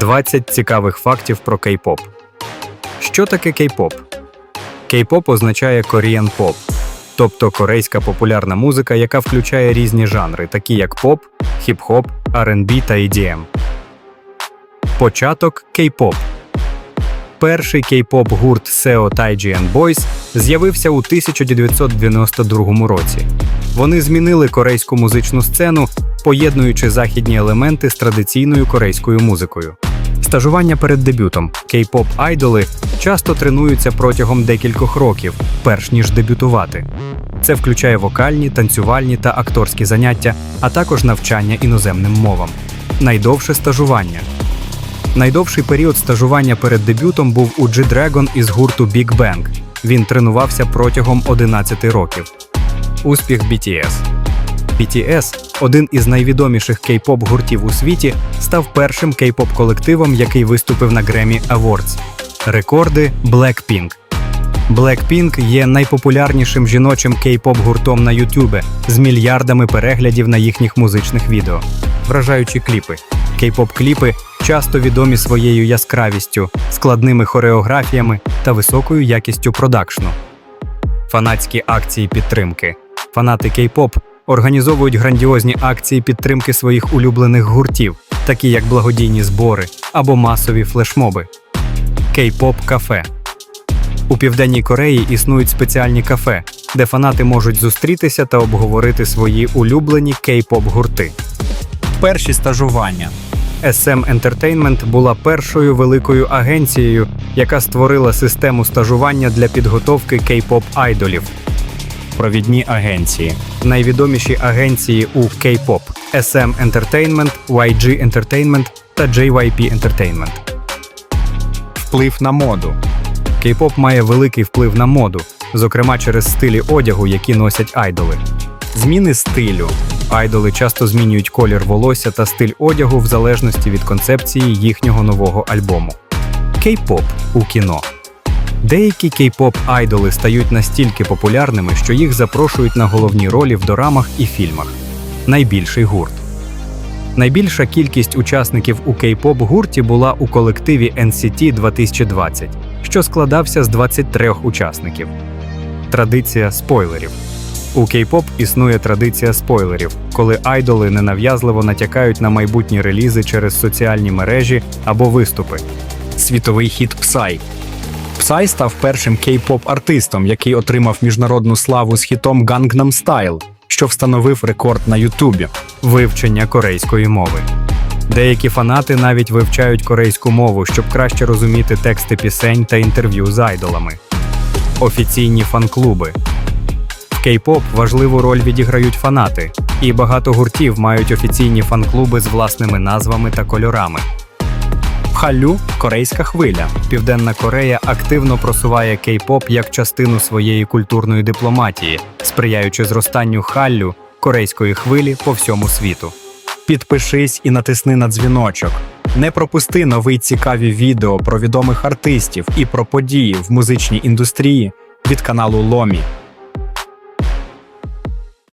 20 цікавих фактів про кей-поп. Що таке кей-поп? Кей-поп означає Korean Pop, тобто корейська популярна музика, яка включає різні жанри, такі як поп, хіп-хоп, R&B та EDM. Початок кей-поп. Перший кей-поп гурт SEO Taiji and Boys з'явився у 1992 році. Вони змінили корейську музичну сцену, поєднуючи західні елементи з традиційною корейською музикою. Стажування перед дебютом кей-поп айдоли часто тренуються протягом декількох років, перш ніж дебютувати. Це включає вокальні, танцювальні та акторські заняття, а також навчання іноземним мовам. Найдовше стажування. Найдовший період стажування перед дебютом був у G-Dragon із гурту Big Bang. Він тренувався протягом 11 років. Успіх BTS. BTS, один із найвідоміших кей-поп гуртів у світі, став першим кей-поп колективом, який виступив на Grammy Awards. Рекорди Blackpink. Blackpink є найпопулярнішим жіночим кей-поп гуртом на YouTube з мільярдами переглядів на їхніх музичних відео. Вражаючі кліпи. Кей-поп кліпи часто відомі своєю яскравістю, складними хореографіями та високою якістю продакшну. Фанатські акції підтримки. Фанати кей-поп організовують грандіозні акції підтримки своїх улюблених гуртів, такі як благодійні збори або масові флешмоби. Кей-поп кафе. У Південній Кореї існують спеціальні кафе, де фанати можуть зустрітися та обговорити свої улюблені кей-поп гурти. Перші стажування. SM Entertainment була першою великою агенцією, яка створила систему стажування для підготовки кей-поп айдолів. Провідні агенції. Найвідоміші агенції у K-pop – SM Entertainment, YG Entertainment та JYP Entertainment. Вплив на моду. K-pop має великий вплив на моду, зокрема через стилі одягу, які носять айдоли. Зміни стилю. Айдоли часто змінюють колір волосся та стиль одягу в залежності від концепції їхнього нового альбому. Кей-поп у кіно. Деякі кей-поп айдоли стають настільки популярними, що їх запрошують на головні ролі в дорамах і фільмах. Найбільший гурт. Найбільша кількість учасників у кей-поп гурті була у колективі NCT 2020, що складався з 23 учасників. Традиція спойлерів. У кей-поп існує традиція спойлерів, коли айдоли ненав'язливо натякають на майбутні релізи через соціальні мережі або виступи. Світовий хіт Psy. Psy став першим кей-поп артистом, який отримав міжнародну славу з хітом Gangnam Style, що встановив рекорд на Ютубі. Вивчення корейської мови. Деякі фанати навіть вивчають корейську мову, щоб краще розуміти тексти пісень та інтерв'ю з айдолами. Офіційні фан-клуби. В кей-поп важливу роль відіграють фанати, і багато гуртів мають офіційні фан-клуби з власними назвами та кольорами. Халю корейська хвиля. Південна Корея активно просуває кей-поп як частину своєї культурної дипломатії, сприяючи зростанню халлю корейської хвилі по всьому світу. Підпишись і натисни на дзвіночок. Не пропусти нові цікаві відео про відомих артистів і про події в музичній індустрії від каналу Ломі.